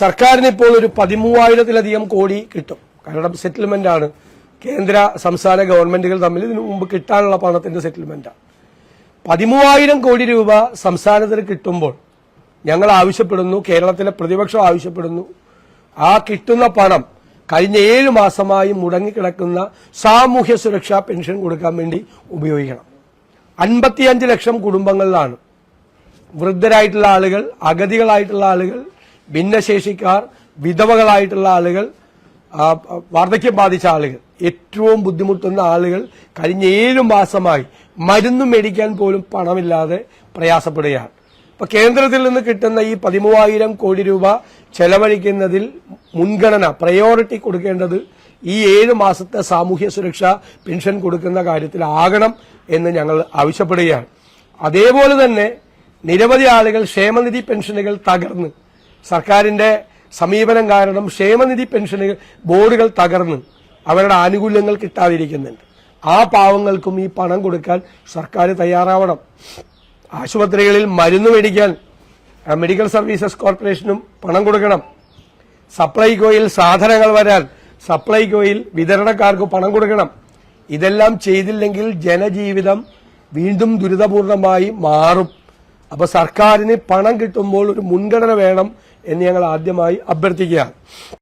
സർക്കാരിന് ഇപ്പോൾ ഒരു പതിമൂവായിരത്തിലധികം കോടി കിട്ടും. കാരണം സെറ്റിൽമെന്റ് ആണ്. കേന്ദ്ര സംസ്ഥാന ഗവൺമെന്റുകൾ തമ്മിൽ ഇതിനു മുമ്പ് കിട്ടാനുള്ള പണത്തിന്റെ സെറ്റിൽമെന്റാണ് പതിമൂവായിരം കോടി രൂപ സംസ്ഥാനത്തിന് കിട്ടുമ്പോൾ ഞങ്ങൾ ആവശ്യപ്പെടുന്നു കേരളത്തിലെ പ്രതിപക്ഷം ആവശ്യപ്പെടുന്നു. ആ കിട്ടുന്ന പണം കഴിഞ്ഞ ഏഴ് മാസമായി മുടങ്ങിക്കിടക്കുന്ന സാമൂഹ്യ സുരക്ഷാ പെൻഷൻ കൊടുക്കാൻ വേണ്ടി ഉപയോഗിക്കണം. അൻപത്തിയഞ്ച് ലക്ഷം കുടുംബങ്ങളിലാണ്. വൃദ്ധരായിട്ടുള്ള ആളുകൾ അഗതികളായിട്ടുള്ള ആളുകൾ ഭിന്നശേഷിക്കാർ വിധവകളായിട്ടുള്ള ആളുകൾ വാർദ്ധക്യം ബാധിച്ച ആളുകൾ ഏറ്റവും ബുദ്ധിമുട്ടുന്ന ആളുകൾ കഴിഞ്ഞ ഏഴു മാസമായി മരുന്ന് മേടിക്കാൻ പോലും പണമില്ലാതെ പ്രയാസപ്പെടുകയാണ്. ഇപ്പൊ കേന്ദ്രത്തിൽ നിന്ന് കിട്ടുന്ന ഈ പതിമൂവായിരം കോടി രൂപ ചെലവഴിക്കുന്നതിൽ മുൻഗണന പ്രയോറിറ്റി കൊടുക്കേണ്ടത് ഈ ഏഴ് മാസത്തെ സാമൂഹ്യ സുരക്ഷ പെൻഷൻ കൊടുക്കുന്ന കാര്യത്തിലാകണം എന്ന് ഞങ്ങൾ ആവശ്യപ്പെടുകയാണ്. അതേപോലെ തന്നെ നിരവധി ആളുകൾ ക്ഷേമനിധി പെൻഷനുകൾ തകർന്ന് സർക്കാരിന്റെ സമീപനം കാരണം ക്ഷേമനിധി പെൻഷനുകൾ ബോർഡുകൾ തകർന്ന് അവരുടെ ആനുകൂല്യങ്ങൾ കിട്ടാതിരിക്കുന്നുണ്ട്. ആ പാവങ്ങൾക്കും ഈ പണം കൊടുക്കാൻ സർക്കാർ തയ്യാറാവണം. ആശുപത്രികളിൽ മരുന്ന് മേടിക്കാൻ മെഡിക്കൽ സർവീസസ് കോർപ്പറേഷനും പണം കൊടുക്കണം. സപ്ലൈകോയിൽ സാധനങ്ങൾ വരാൻ സപ്ലൈകോയിൽ വിതരണക്കാർക്ക് പണം കൊടുക്കണം. ഇതെല്ലാം ചെയ്തില്ലെങ്കിൽ ജനജീവിതം വീണ്ടും ദുരിതപൂർണമായി മാറും. അപ്പൊ സർക്കാരിന് പണം കിട്ടുമ്പോൾ ഒരു മുൻഗണന വേണം എന്ന് ഞങ്ങൾ ആദ്യമായി അഭ്യർത്ഥിക്കുകയാണ്.